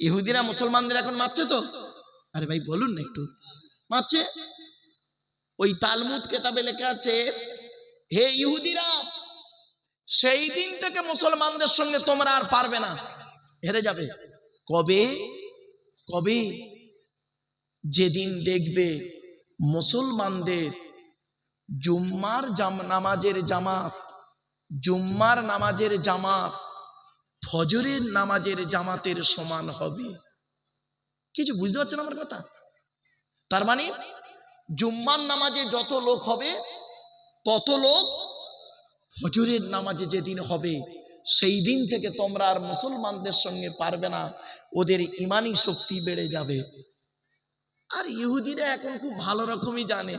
ইহুদিরা মুসলমানদের এখন মারছে তো? আরে ভাই, বলুন না একটু। মারছে? ওই তালমুদ কেতাবে লেখা আছে, হে ইহুদিরা, সেই দিন থেকে মুসলমানদের সঙ্গে তোমরা আর পারবে না। হেরে যাবে। কবে? কবে? যেদিন দেখবে মুসলমানদের জুম্মার নামাজের জামাত, জুম্মার নামাজের জামাত ফজরের নামাজের জামাতের সমান হবে। কিছু বুঝতে পারছেন আমার কথা? তার মানে জুম্মার নামাজে যত লোক হবে, তত লোক ফজরের নামাজে যেদিন হবে, সেই দিন থেকে তোমরা আর মুসলমানদের সঙ্গে পারবে না। ওদের ইমানি শক্তি বেড়ে যাবে। আর ইহুদিরা এখন খুব ভালো রকমই জানে।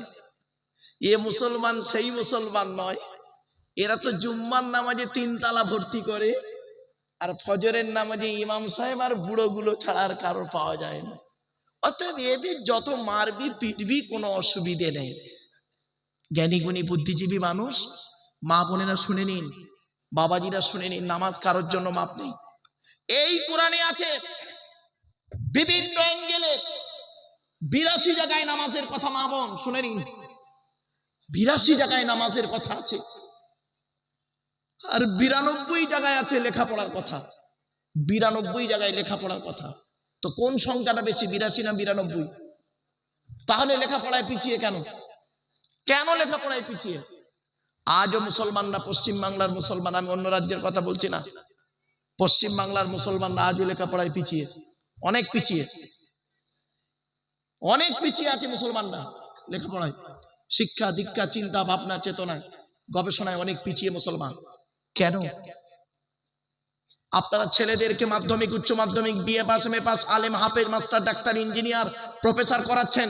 এ মুসলমান, সেই মুসলমান নয়। এরা তো জুম্মার নামাজে তিন তালা ভর্তি করে। আর ফজরের নামাজে ইমাম সাহেব আর বুড়োগুলো ছাড়া আর কারও পাওয়া যায় না। অতএব এদের যত মারবি, পিটবি কোনো অসুবিধে নেই। জ্ঞানীগুণী, বুদ্ধিজীবী মানুষ, মা বোনেরা শুনে নিন, বাবাজিরা শুনে নিন, নামাজ কারোর জন্য মাপ নেই। এই কোরআনে আছে, বিভিন্ন অ্যাঙ্গেলে বিরাশি জায়গায় নামাজের কথা মা বোন, শুনে নিন। বিরাশি জায়গায় নামাজের কথা আছে। আর বিরানব্বই জায়গায় আছে লেখাপড়ার কথা। বিরানব্বই জায়গায় লেখাপড়ার কথা। তো কোন সংখ্যাটা বেশি, বিরাশি না বিরানব্বই? তাহলে লেখাপড়ায় পিছিয়ে কেন? কেন লেখাপড়ায় পিছিয়ে? আজও মুসলমানরা, পশ্চিম বাংলার মুসলমান, আমি অন্য রাজ্যের কথা বলছি না। পশ্চিম বাংলার মুসলমানরা আজও লেখাপড়ায় পিছিয়ে। অনেক পিছিয়ে। অনেক পিছিয়ে আছে মুসলমানরা লেখাপড়ায়। শিক্ষা দীক্ষা, চিন্তা, ভাবনা, চেতনায়, গবেষণায় অনেক পিছিয়ে মুসলমান। কেন? আপনারা ছেলেদেরকে মাধ্যমিক, উচ্চ মাধ্যমিক বিএ পাস এম পাস আলেম, হাফেজ, মাস্টার, ডাক্তার, ইঞ্জিনিয়ার, প্রফেসর করাচ্ছেন।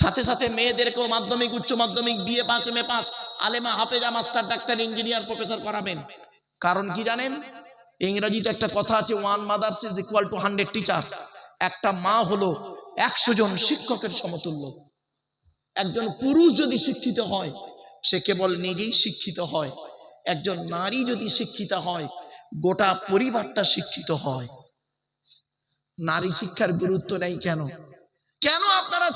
সাথে সাথে মেয়েদেরকেও মাধ্যমিক, উচ্চ মাধ্যমিক বিএ পাস এম পাস আলেমা, হাফেজা, মাস্টার, ডাক্তার, ইঞ্জিনিয়ার, প্রফেসর করাবেন। কারণ কি জানেন? ইংরেজিতে একটা কথা আছে one mothers is equal to hundred teacher একটা মা হলো একশো জন শিক্ষকের সমতুল্য। একজন পুরুষ যদি শিক্ষিত হয়, সে কেবল নিজেই শিক্ষিত হয়। একজন নারী যদি শিক্ষিত হয়, গোটা পরিবারটা শিক্ষিত হয়। নারী শিক্ষার গুরুত্ব নেই কেন? কেন আপনারা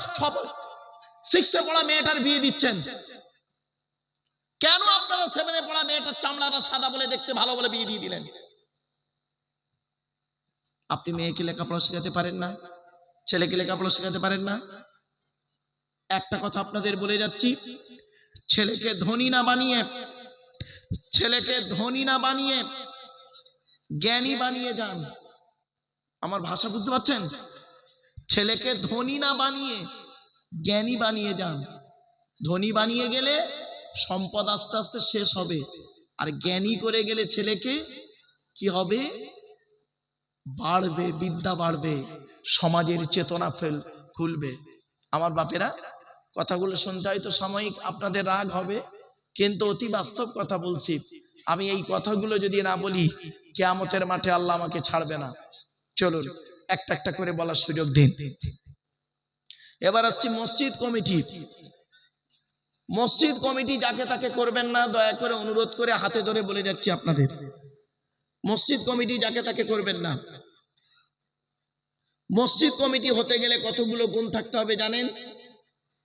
সিক্সে পড়া মেয়েটার বিয়ে দিচ্ছেন? কেন আপনারা সেভেনে পড়া মেয়েটার চামড়াটা সাদা বলে দেখতে ভালো বলে বিয়ে দিয়ে দিলেন? আপনি মেয়েকে লেখাপড়া শেখাতে পারেন না? ছেলেকে লেখাপড়া শেখাতে পারেন না? একটা কথা আপনাদের বলে যাচ্ছি, ছেলেকে ধনী না বানিয়ে ছেলেকে ধনী না বানিয়ে জ্ঞানী বানিয়ে যান। আমার ভাষা বুঝতে পারছেন? ছেলেকে ধনী না বানিয়ে জ্ঞানী বানিয়ে যান। ধনী বানিয়ে গেলে সম্পদ আস্তে আস্তে শেষ হবে। আর জ্ঞানী করে গেলে ছেলেকে কি হবে? বাড়বে, বিদ্যা বাড়বে, সমাজের চেতনা ফেল, খুলবে। আমার বাপেরা, কথাগুলো শুনতে হয়তো সাময়িক, আপনাদের রাগ হবে। কিন্তু অতি বাস্তব কথা বলছি। আমি এই কথাগুলো যদি না বলি, কেয়ামতের মাঠে আল্লাহ আমাকে ছাড়বে না। চলুন, একটা একটা করে বলার সুযোগ দিন। এবার আসছি মসজিদ কমিটি। মসজিদ কমিটি যাকে তাকে করবেন না, দয়া করে অনুরোধ করে হাতে ধরে বলে যাচ্ছি আপনাদের। মসজিদ কমিটি যাকে তাকে করবেন না। মসজিদ কমিটি হতে গেলে কতগুলো গুণ থাকতে হবে জানেন?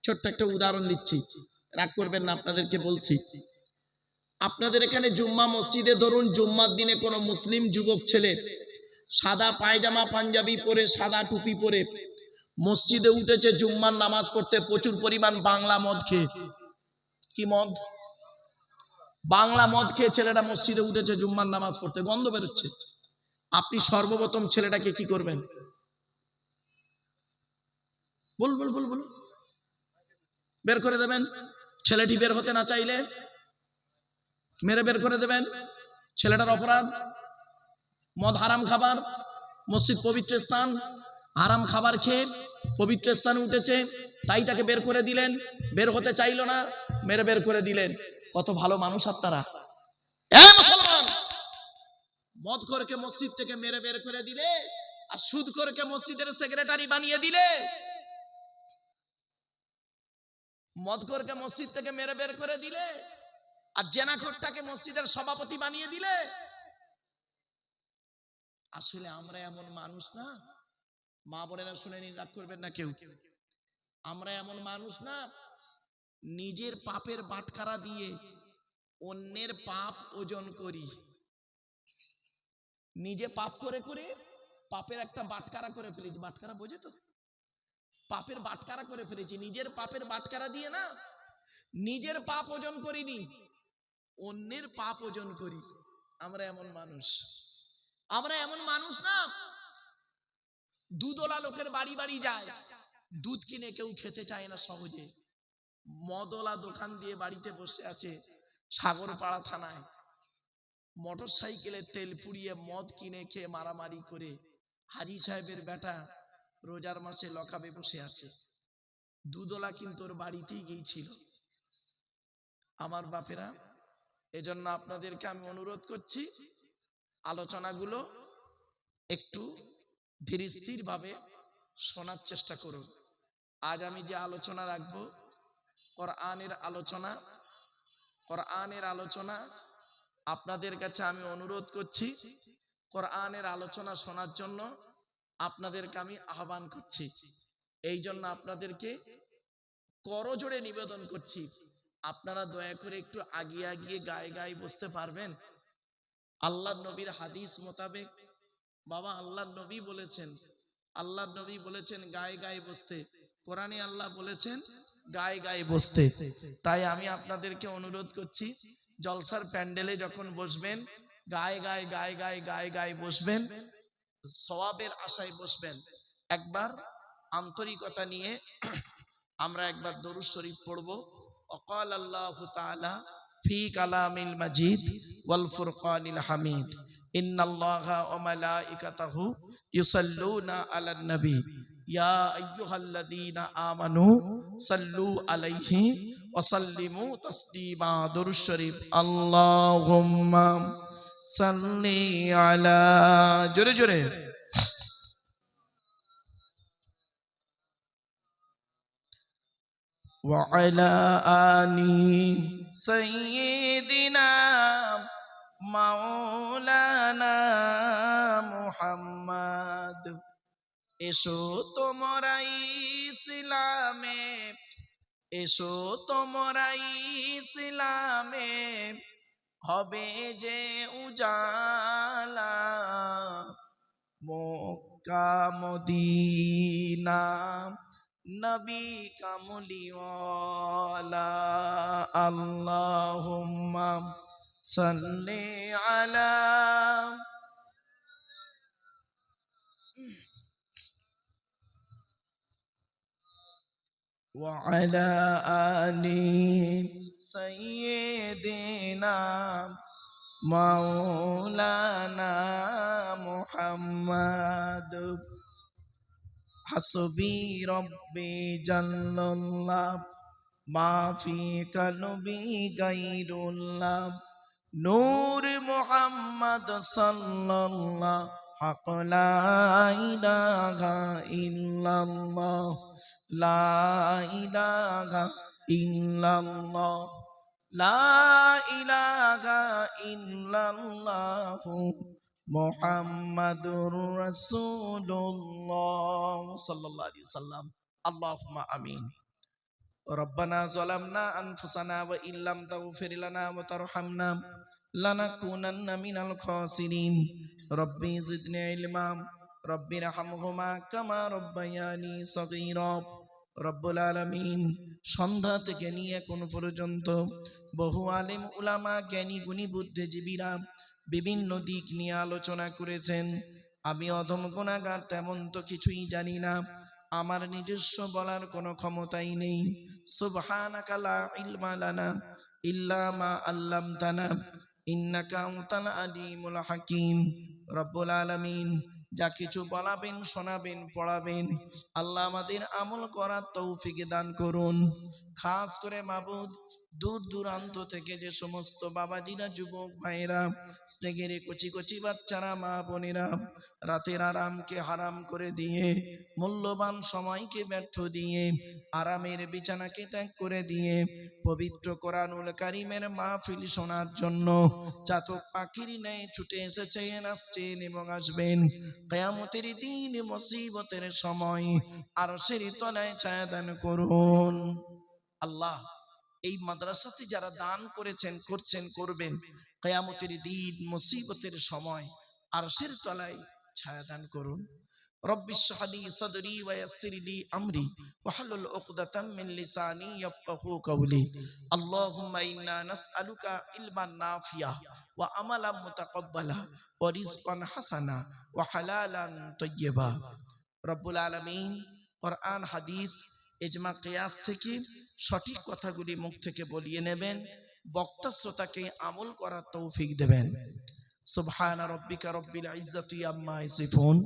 ছোট্ট একটা উদাহরণ দিচ্ছি। রাগ করবেন না, আপনাদেরকে বলছি। আপনাদের এখানে জুম্মা মসজিদে ধরুন, জুম্মার দিনে কোনো মুসলিম যুবক ছেলে সাদা পায়জামা, পাঞ্জাবি পরে, সাদা টুপি পরে মসজিদে উঠেছে, জুম্মার নামাজ পড়তে প্রচুর পরিমাণ বাংলা মদ খেয়ে। কি মদ? বাংলা মদ খেয়ে ছেলেটা মসজিদে উঠেছে, জুম্মার নামাজ পড়তে, গন্ধ বেরোচ্ছে। আপনি সর্বপ্রথম ছেলেটাকে কি করবেন? বল বল বল বল বের করে দেবেন। ছেলেটি বের হতে না চাইলে মেরে বের করে দেবেন। ছেলেটার অপরাধ, মদ হারাম খাবার, মসজিদ পবিত্র স্থান, হারাম খাবার খেয়ে পবিত্র স্থানে উঠেছে, তাই তাকে বের করে দিলেন। বের হতে চাইলো না, মেরে বের করে দিলেন। কত ভালো মানুষ আপনারা। মুসলমান! মদ করকে মসজিদ থেকে মেরে বের করে দিলে, আর সুদ করকে মসজিদের সেক্রেটারি বানিয়ে দিলে মদকরকে মসজিদ থেকে মেরে বের করে দিলে আর জেনাখোরটাকে মসজিদের সভাপতি বানিয়ে দিলে? আসলে আমরা এমন মানুষ না। মা বোনেরা শুনে নিন, রাগ করবেন না কেউ। আমরা এমন মানুষ না, নিজের পাপের বাটখারা দিয়ে অন্যের পাপ ওজন করি। নিজে পাপ করে করে পাপের একটা বাটকারা করে ফেলেছি বাটকারা বোঝে তো? পাপের বাটকারা করে ফেলেছি। নিজের পাপের বাটকারা দিয়ে না, নিজের পাপ ওজন করিনি, অন্যের পাপ ওজন করি। আমরা এমন মানুষ। আমরা এমন মানুষ না দুধওয়ালা লোকের বাড়ি বাড়ি যায়, দুধ কিনে কেউ খেতে চায় না সহজে। মদলা দোকান দিয়ে বাড়িতে বসে আছে, সাগরপাড়া থানায়। মোটর সাইকেলে তেল পুড়িয়ে মদ কিনে খেয়ে মারামারি করে হাজি সাহেবের বেটা রোজার মাসে লকাবে বসে আছে। দুদলা কিন্তু ওর বাড়িতেই গিয়েছিল। আমার বাপেরা, এজন্য আপনাদেরকে আমি অনুরোধ করছি, আলোচনাগুলো একটু ধীর স্থির ভাবে শোনার চেষ্টা করুন। আজ আমি যে আলোচনা রাখব, কোরআনের আলোচনা কোরআনের আলোচনা আপনাদের কাছে আমি অনুরোধ করছি। কোরআনের আলোচনা শোনার জন্য আপনাদেরকে আমি আহ্বান করছি। এই জন্য আপনাদেরকে করজোড়ে নিবেদন করছি। আপনারা দয়া করে একটু আগিয়ে আগিয়ে গায়ে গায়ে বসতে পারবেন। আল্লাহ নবীর হাদিস মোতাবেক। বাবা আল্লাহ নবী বলেছেন। আল্লাহ নবী বলেছেন গায়ে গায়ে বসতে। কোরআনে আল্লাহ বলেছেন গায়ে গায়ে বসতে। তাই আমি আপনাদেরকে অনুরোধ করছি, জলসার প্যান্ডেলে যখন বসবেন, গায়ে গায়ে গায়ে গায়ে গায়ে গায়ে বসবেন। সওয়াবের আশায় বসবেন। একবার আন্তরিকতা নিয়ে আমরা একবার দরুদ শরীফ পড়ব। অকাল আল্লাহ তাআলা ফি কালামিল মাজিদ ওয়াল ফুরকানিল হামিদ। ইন্নাল্লাহা ওয়া মালাইকাতাহু ইউসাল্লুনা আলান নবী। ইয়া আইয়ুহাল্লাযীনা আমানু সাল্লু আলাইহি ওয়া সাল্লিমু তাসলিমা। দরুদ শরীফ। আল্লাহুম্মা সাল্লি আলা জোরে জোরে وعلى آل سيدنا মাওলানা মুহাম্মদ এসো তোমরা ইসলামে এসো তোমরা ইসলামে হবে যে উজালা মক্কা মদিনা নবী কামলিওয়ালা আল্লাহুম্মা সাল্লি আলা وعلى آل سيدنا مولانا محمد حسبي ربي جل الله ما في قلبي غير الله نور محمد صلى الله حق لا إله إلا الله لا إله إلا الله মোহাম্মদুর রসুল্লাহ সাল্লাল্লাহু আলাইহি সাল্লাম আল্লাহুম্মা আমিন। রব্বানা যালামনা আনফুসানা ওয়া ইল্লাম তাগফির লানা ওয়া তারহামনা লানাকুনান্না মিনাল খাসিরিন। রব্বি জিদনি ইলমা রব্বিরহামহুমা কামা রব্বায়ানি সাগীরা। রব্বুল আলমিন সন্ধ্যা থেকে নিয়ে এখন পর্যন্ত বহু আলেম উলামা, জ্ঞানী, গুণী, বুদ্ধিজীবীরা বিভিন্ন দিক নিয়ে আলোচনা করেছেন। আমি অধম গোনাগার তেমন তো কিছুই জানি না। আমার নিজস্ব বলার কোনো ক্ষমতাই নেই। সুবহানাকালা ইল্লামা আল্লাম আলিমুল হাকিম। রব্বুল আলমিন যা কিছু বলাবেন, শোনাবেন, পড়াবেন। আল্লাহ আমাদের আমল করার তৌফিকে দান করুন। খাস করে মাবুদ দূর দূরান্ত থেকে যে সমস্ত বাবাজিরা, যুবক ভাইরা স্নেহের কচি কচি বাচ্চারা, মা বোনেরা রাতের আরামকে হারাম করে দিয়ে, মূল্যবান সময়কে ব্যর্থ দিয়ে, আরামের বিছানাকে ত্যাগ করে দিয়ে, পবিত্র কোরআনুল কারিমের মাহফিল শোনার জন্য চাতক পাখির ন্যায় ছুটে এসেছেন, আসছেন এবং আসবেন। কেয়ামতের দিন মুসিবতের সময় আর সেই তলায় ছায়া দান করুন। আল্লাহ এই মাদ্রাসাতে যারা দান করেছেন করছেন করবেন কেয়ামতের দিন মুসিবতের সময় আর সের তলায় ছায়া দান করুন رب اشرح لي صدري ويسر لي امري واحلل عقدة من لساني يفقهوا قولي اللهم انا نسالك علما نافعا وعملا متقبلا ورزقا حسنا وحلالا طيبا رب العالمين কোরআন হাদিস এজমা কিয়াস থেকে সঠিক কথাগুলি মুখ থেকে বলিয়ে নেবেন বক্তা শ্রোতাকে আমল করার তৌফিক দেবেন سبحان ربك رب العزة عما يصفون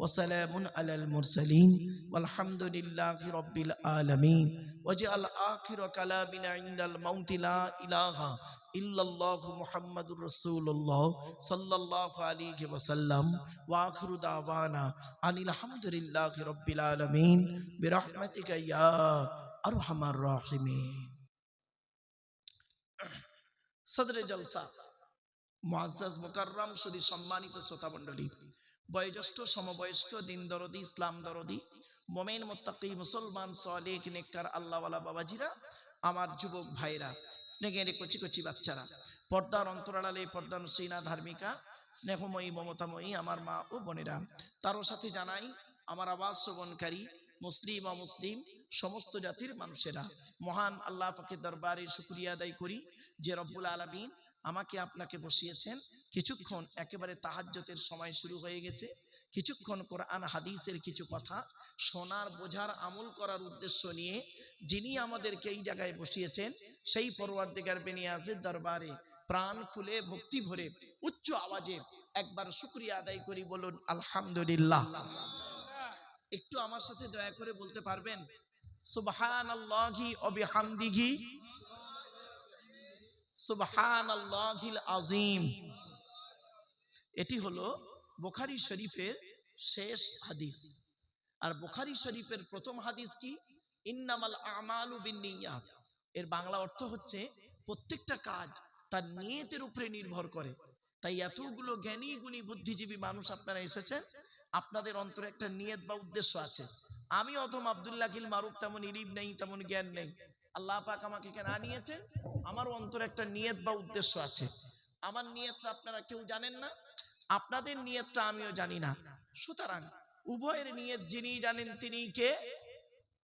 وسلام على المرسلين والحمد لله رب العالمين وجعل آخر كلامنا عند الموت لا إله সম্মানিত শ্রোতা মণ্ডলী, বয়োজ্যেষ্ঠ, সমবয়স্ক, দিন দরদি, ইসলাম দরদি, মোমেন মোত্তাকি, মুসলমান সালেক নেকর আল্লাহ বাবাজিরা আমার যুবক ভাইরা, স্নেহের কচি কচি বাচ্চারা, পর্দার অন্তরালালে পর্দা নসীনা ধার্মিকা, স্নেহময়ী, মমতাময়ী আমার মা ও বোনেরা, তারও সাথে জানাই, আমার আওয়াজ শ্রবণকারী, মুসলিম, অমুসলিম, সমস্ত জাতির মানুষেরা, মহান আল্লাহ পাকের দরবারে শুক্রিয়া আদায় করি যে রব্বুল আলমিন আমাকে আপনাকে বসিয়েছেন। কিছুক্ষণ একেবারে তাহাজ্জতের সময় শুরু হয়ে গেছে। কিছুক্ষণ কোরআন, হাদিসের কিছু কথা শোনার, বোঝার, আমল করার উদ্দেশ্য নিয়ে যিনি আমাদেরকে এই জায়গায় বসিয়েছেন, সেই পরওয়ার্দিগার বেনিয়াজের দরবারে প্রাণ খুলে, ভক্তি ভরে, উচ্চ আওয়াজে একবার শুক্রিয়া আদায় করি বলুন, আলহামদুলিল্লাহ। একটু আমার সাথে দয়া করে বলতে পারবেন? এটি হলো বুখারী শরীফের শেষ হাদিস। আর বুখারী শরীফের প্রথম হাদিস কি? ইন্নামাল আমালু বিন্নিয়াত। এর বাংলা অর্থ হচ্ছে, প্রত্যেকটা কাজ তার নিয়তের উপরে নির্ভর করে। তাই এতগুলো জ্ঞানী গুণী বুদ্ধিজীবী মানুষ আপনারা এসেছেন, আপনাদের অন্তরে একটা নিয়ত বা উদ্দেশ্য আছে। আমি অথম আব্দুল্লাহ কিল মারুফ তেমন ইলিম নেই, তেমন জ্ঞান নেই। আল্লাহ পাক আমাকে কেন আনিয়েছেন আমার অন্তরে একটা নিয়ত বা উদ্দেশ্য আছে। আমার নিয়তটা আপনারা কেউ জানেন না? আপনাদের নিয়তটা আমিও জানি না। সুতরাং উভয়ের নিয়ত যিনি জানেন তিনি কে?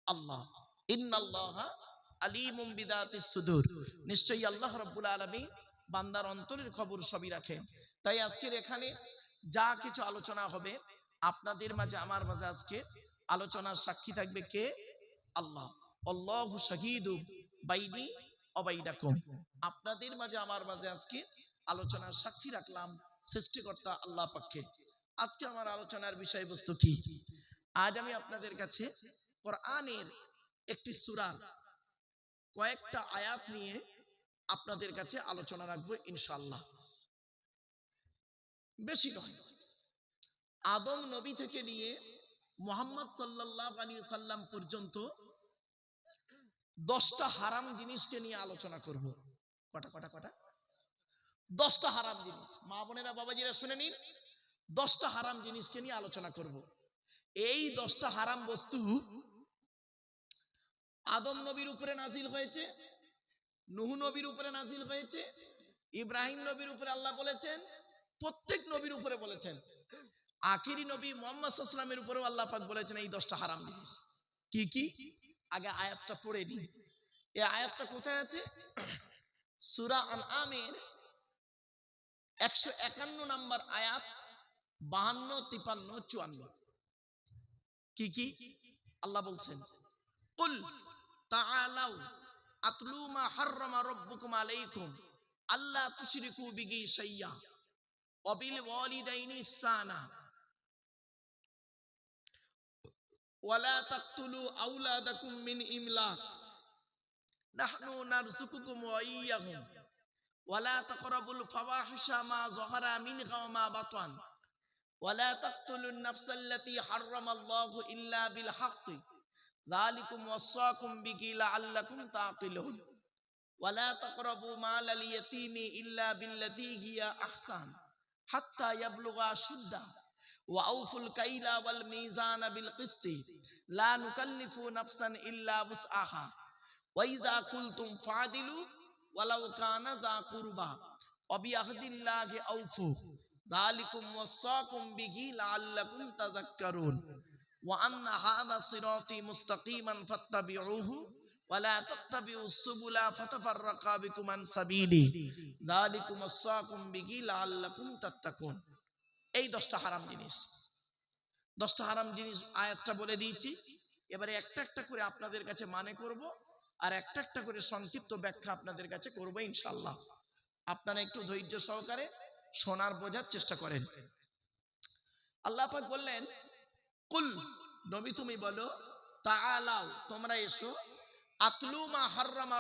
আল্লাহ। ইন্নাল্লাহ আলিমুম সুদূর। নিশ্চয়ই আল্লাহ রাব্বুল আলামিন বান্দার অন্তরের খবর সবই রাখেন। তাই আজকের এখানে যা কিছু আলোচনা হবে, আপনাদের মাঝে, আমার মাঝে আজকে আলোচনার সাক্ষী থাকবে কে? আল্লাহ। আল্লাহু শাহিদু বাইনি আপনাদের মাঝে, আমার মাঝে আজকে আলোচনার সাক্ষী রাখলাম সৃষ্টিকর্তা আল্লাহ পাককে আজকে আমার আলোচনার বিষয়বস্তু কি? আজ আমি আপনাদের কাছে কোরআনের একটি সূরা, কয়েকটা আয়াত নিয়ে আপনাদের কাছে আলোচনা রাখব ইনশাআল্লাহ। বেশি নয়। আদম নবী থেকে নিয়ে মোহাম্মদ সাল্লাহ আলী সাল্লাম পর্যন্ত দশটা হারাম জিনিসকে নিয়ে আলোচনা করব। কটা কটা কটা? দশটা হারাম জিনিস। মা বোনেরা, বাবাজিরা শুনে নিন। দশটা হারাম জিনিসকে নিয়ে আলোচনা করব। এই দশটা হারাম বস্তু আদম নবীর উপরে নাজিল হয়েছে, নুহ নবীর উপরে নাজিল হয়েছে, ইব্রাহিম নবীর উপরে আল্লাহ বলেছেন, প্রত্যেক নবীর উপরে বলেছেন। আখিরি নবী মোহাম্মদ সাল্লামের উপরেও আল্লাহ পাক বলেছেন এই দশটা হারাম জিনিস। কি কি? আগে আয়াতটা পড়ে দিই এই আয়াতটা কোথায় আছে? সুরা আন আমের একশো একান্ন নাম্বার আয়াত বাহান্ন, তিপান্ন, চুয়ান্ন। কি কি? আল্লাহ বলছেন, কুল তাআলাউ আতলু মা হাররামা রাব্বুকুম আলাইকুম, আল্লা তুশরিকু বিহি শাইয়্যা ওয়াবিল ওয়ালিদাইনি ইহসানা ওয়ালা তাকতুলু আওলাদাকুম মিন ইমলাক, নাহনু নারযুকুকুম ওয়া ইয়্যাহুম ولا تقربوا الفواحش ما ظهر منها وما بطن ولا تقتلوا النفس التي حرم الله إلا بالحق ذلكم وصاكم به لعلكم تعقلون ولا تقربوا مال اليتيم إلا بالتي هي أحسن حتى يبلغ أشده وأوفوا الكيل والميزان بالقسط لا نكلف نفسا إلا وسعها وإذا قلتم فعدلوا ولو كان ذا قربى وبعهد الله أوفوا ذلكم وصاكم به لعلكم تذكرون وأن هذا صراطي مستقيما فاتبعوه ولا تتبعوا السبل فتفرق بكم عن سبيلي ذلكم وصاكم به لعلكم تتقون এই দশটা হারাম জিনিস দশটা হারাম জিনিস আয়াতটা বলে দিয়েছি এবারে একটা একটা করে আপনাদের কাছে মানে করব আর একটা একটা করে সংক্ষিপ্ত ব্যাখ্যা আপনাদের কাছে করব ইনশাল্লাহ আপনারা একটু ধৈর্য সহকারে শোনার বোঝার চেষ্টা করেন। আল্লাহ বললেন, কুল, নবী তুমি বলো তোমরা এসো, আতলু মা হাররামা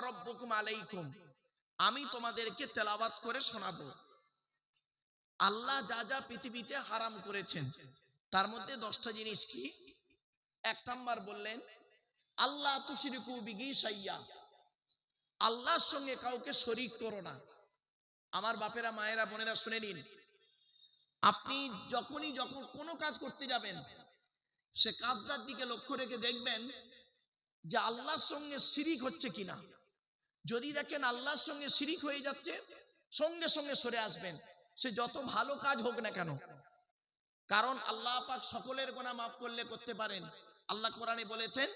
আলাইকুম, আমি তোমাদেরকে তেলাওয়াত করে শোনাবো। আল্লাহ যা যা পৃথিবীতে হারাম করেছেন, তার মধ্যে দশটা জিনিস কি? এক নাম্বার বললেন আল্লাহ তুশরিকু বিগি সাইয়া। আল্লাহর সঙ্গে কাউকে শরিক করো না। আমার বাপেরা, মায়েরা, বোনেরা, শুনে নিন। আপনি যখনই যখন কোনো কাজ করতে যাবেন, সে কাজটার দিকে লক্ষ্য রেখে দেখবেন যে আল্লাহর সঙ্গে শিরিক হচ্ছে কিনা। যদি দেখেন আল্লাহর সঙ্গে শিরিক হয়ে যাচ্ছে, সঙ্গে সঙ্গে সরে আসবেন। সে যত ভালো কাজ হোক না কেন। কারণ আল্লাহ পাক সকলের গোনা মাফ করলে করতে পারেন। আল্লাহ কোরআনে বলেছেন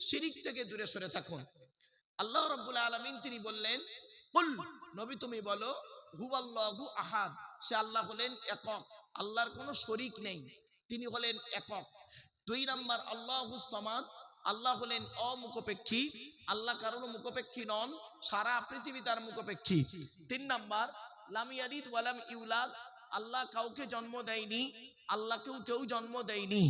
শিরিক থেকে দূরে সরে থাকুন। আল্লাহ রাব্বুল তিনি বললেন নবী তুমি বলো, হুয়াল্লাহু আহাদ। সে আল্লাহ হলেন একক, আল্লাহর কোনো শরিক নেই। তিনি হলেন একক। দুই নাম্বার, আল্লাহু সামাদ, আল্লাহ হলেন অমুখপেক্ষী, আল্লাহ কারোর মুখপেক্ষী নন, সারা পৃথিবী তার মুখপেক্ষী। তিন নাম্বার, লাম ইয়ালিদ ওয়ালাম ইউলাদ, আল্লাহ কাউকে জন্ম দেয়নি, আল্লাহকেও কেউ জন্ম দেয়নি।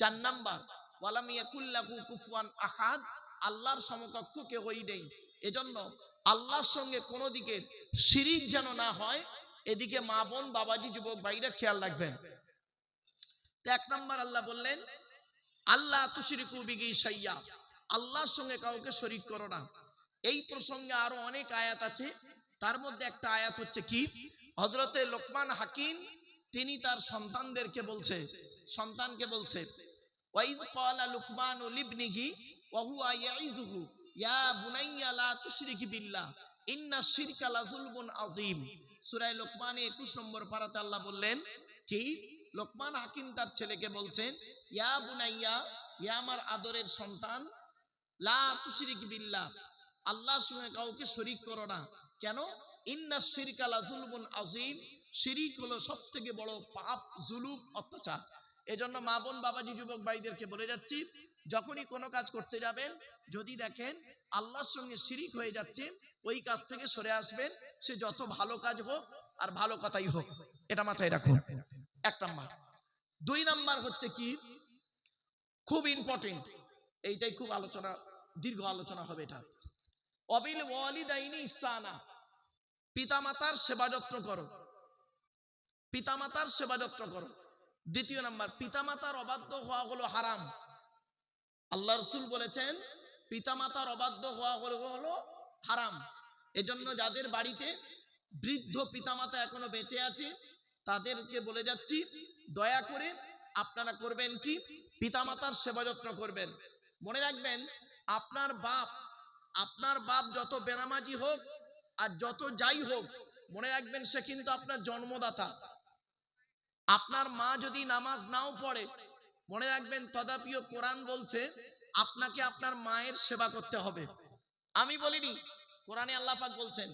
চার নাম্বার ওয়ালাম ইয়াকুল্লাহু কুফুয়ান আহাদ, আল্লাহর সমকক্ষ কেউই নেই। এজন্য আল্লাহর সঙ্গে কোনো দিকে শিরিক যেন না হয়, এদিকে মা বোন, বাবাজি, যুবক ভাইরা খেয়াল রাখবেন। এক নাম্বার আল্লাহ বললেন আল্লাহ সাইয়া আল্লাহর সঙ্গে কাউকে শরিক করো না। এই প্রসঙ্গে আরও অনেক আয়াত আছে। তার মধ্যে একটা আয়াত হচ্ছে কি? হযরতে লোকমান হাকিম, তিনি তার সন্তানদেরকে বলছে, সন্তানকে বলছে ক্বালা লুকমানু লিবনিহি, ওয়া হুয়া ইয়াইযুহু ইয়া বুনাইয়া লা তুশরিক বিল্লাহ, ইন্না শিরকা লাযুলমুন আযীম। সূরা লোকমানে 21 নম্বর পারাতে আল্লাহ বললেন, কি? লোকমান হাকিম তার ছেলেকে বলছেন ইয়া বুনাইয়া, ইয়া আমার আদরের সন্তান, লা তুশরিক বিল্লাহ। আল্লাহর সঙ্গে কাউকে শরিক করো না। কেন? ইন্না শিরকা লাযুলমুন আযীম। শিরিক হলো সবথেকে বড় পাপ, জুলুম, অত্যাচার। এজন্য মা বোন, বাবাজি, যুবক ভাইদেরকে বলে যাচ্ছি, যখনই কোনো কাজ করতে যাবেন, যদি দেখেন আল্লাহর সঙ্গে শিরিক হয়ে যাচ্ছে, ওই কাজ থেকে সরে আসবেন, সে যত ভালো কাজ হোক আর ভালো কথাই হোক। এটা মাথায় রাখুন। এক নাম্বার। দুই নাম্বার হচ্ছে কি? খুব ইম্পর্টেন্ট এইটাই খুব আলোচনা, দীর্ঘ আলোচনা হবে এটা। অবিল ওয়ালিদাইনি ইহসানা, পিতামাতার সেবা যত্ন করো। পিতামাতার সেবা যত্ন করো। দ্বিতীয় নাম্বার, পিতামাতার অবাধ্য হওয়া হলো হারাম। আল্লাহ রসুল বলেছেন, পিতামাতার অবাধ্য হওয়া হলো হলো হারাম। এজন্য যাদের বাড়িতে বৃদ্ধ পিতামাতা এখনও বেঁচে আছে, তাদেরকে বলে যাচ্ছি, দয়া করে আপনারা করবেন কি? পিতামাতার সেবা যত্ন করবেন। মনে রাখবেন, আপনার বাপ আপনার বাপ যত বেনামাজি হোক আর যত যাই হোক, মনে রাখবেন সে কিন্তু আপনার জন্মদাতা। আপনার মা যদি নামাজ নাও পড়ে, মনে রাখবেন তদাপিও কোরআন বলছে, আপনাকে আপনার মায়ের সেবা করতে হবে। আমি বলিনি, কোরআনে আল্লাহ পাক বলছেন